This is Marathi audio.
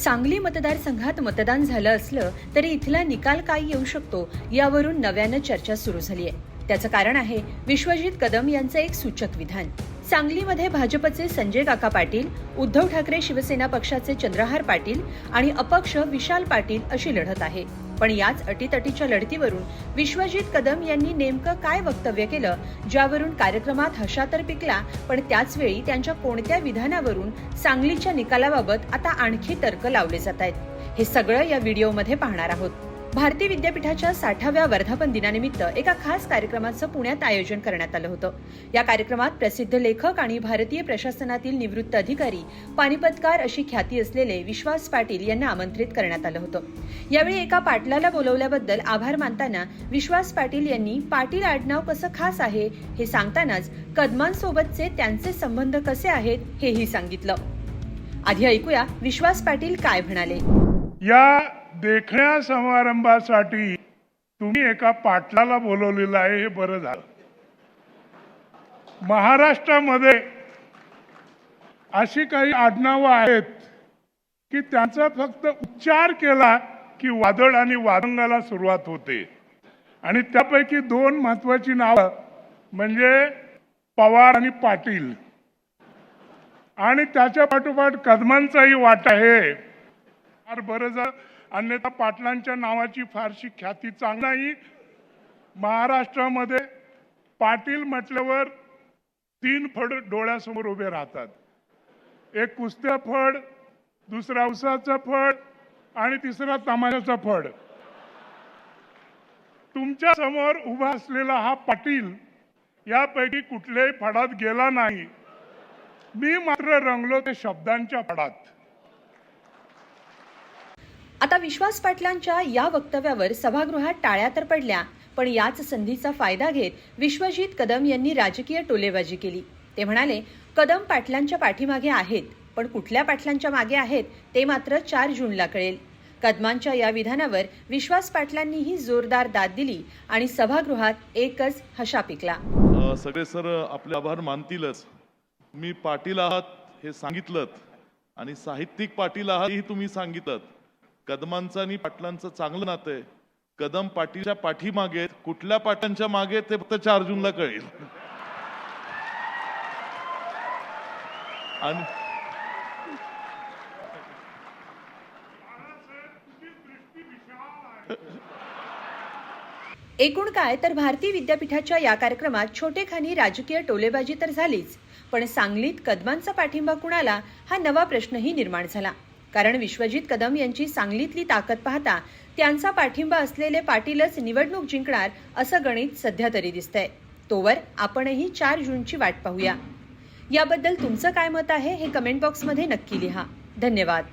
सांगली मतदारसंघात मतदान झालं असलं तरी इथला निकाल काय येऊ शकतो यावरून नव्यानं चर्चा सुरू झाली आहे. त्याचं कारण आहे विश्वजित कदम यांचं एक सूचक विधान. सांगलीमध्ये भाजपचे संजय काका पाटील उद्धव ठाकरे शिवसेना पक्षाचे चंद्रहार पाटील आणि अपक्ष विशाल पाटील अशी लढत आहे. पण याच अटीतटीच्या लढतीवरून विश्वजित कदम यांनी नेमकं काय वक्तव्य केलं ज्यावरून कार्यक्रमात हशा तर पिकला पण त्याचवेळी त्यांच्या कोणत्या विधानावरून सांगलीच्या निकालाबाबत आता आणखी तर्क लावले जात आहेत. हे सगळं या व्हिडिओमध्ये पाहणार आहोत. भारतीय विद्यापीठाच्या साठाव्या वर्धापन दिनानिमित्त एका खास कार्यक्रमाचं पुण्यात आयोजन करण्यात आलं होतं. या कार्यक्रमात प्रसिद्ध लेखक आणि भारतीय प्रशासनातील निवृत्त अधिकारी पानिपतकार अशी ख्याती असलेले विश्वास पाटील यांना आमंत्रित करण्यात आलं होतं. यावेळी एका पाटलाला बोलवल्याबद्दल आभार मानताना विश्वास पाटील यांनी पाटील आडनाव कसं खास आहे हे सांगतानाच कदमांसोबतचे त्यांचे संबंध कसे आहेत हेही सांगितलं. आधी ऐकूया विश्वास पाटील काय म्हणाले. या देखण्या समारंभासाठी तुम्ही एका पाटलाला बोलवलेलं आहे हे बरं झालं. महाराष्ट्रामध्ये अशी काही आडनावं आहेत की त्यांचा फक्त उच्चार केला की वादळ आणि वादंगाला सुरुवात होते. आणि त्यापैकी दोन महत्वाची नावं म्हणजे पवार आणि पाटील. आणि त्याच्या पाठोपाठ कदमांचाही वाट आहे. फार बरं झालं. अन्यथा पाटलांच्या नावाची फारशी ख्याती चांगली नाही. महाराष्ट्रामध्ये पाटील म्हटल्यावर तीन फड डोळ्यासमोर उभे राहतात. एक कुस्त्या फड दुसरा उसाचा फड आणि तिसरा तमाशाचा फड. तुमच्यासमोर उभा असलेला हा पाटील यापैकी कुठल्याही फडात गेला नाही. मी मात्र रंगलो ते शब्दांच्या फडात. आता विश्वास पाटलांच्या या वक्तव्यावर सभागृहात टाळ्या तर पडल्या पण याच संधीचा फायदा घेत विश्वजित कदम यांनी राजकीय टोलेबाजी केली. ते म्हणाले कदम पाटलांच्या पाठीमागे आहेत पण कुठल्या पाटलांच्या मागे आहेत ते मात्र चार जूनला कळेल. कदमांच्या या विधानावर विश्वास पाटलांनीही जोरदार दाद दिली आणि सभागृहात एकच हशा पिकला. सगळे सर आपले आभार मानतीलच. मी पाटील आहात हे सांगितलं आणि साहित्यिक पाटील आहात हे तुम्ही सांगितलं कदमांचं आणि पाटलांचं चांगलं नातं आहे. कदम पाटीलच्या पाठीमागे कुठल्या पाटांच्या मागे ते फक्त चार जूनला कळेल. आणि एकूण काय तर भारतीय विद्यापीठाच्या या कार्यक्रमात छोटेखानी राजकीय टोलेबाजी तर झालीच पण सांगलीत कदमांचा पाठिंबा कुणाला हा नवा प्रश्नही निर्माण झाला. कारण विश्वजित कदम यांची सांगलीतली ताकद पाहता त्यांचा पाठिंबा असलेले पाटीलच निवडणूक जिंकणार असं गणित सध्या तरी दिसतंय. तोवर आपणही चार जूनची वाट पाहूया. याबद्दल तुमचं काय मत आहे हे कमेंट बॉक्समध्ये नक्की लिहा. धन्यवाद.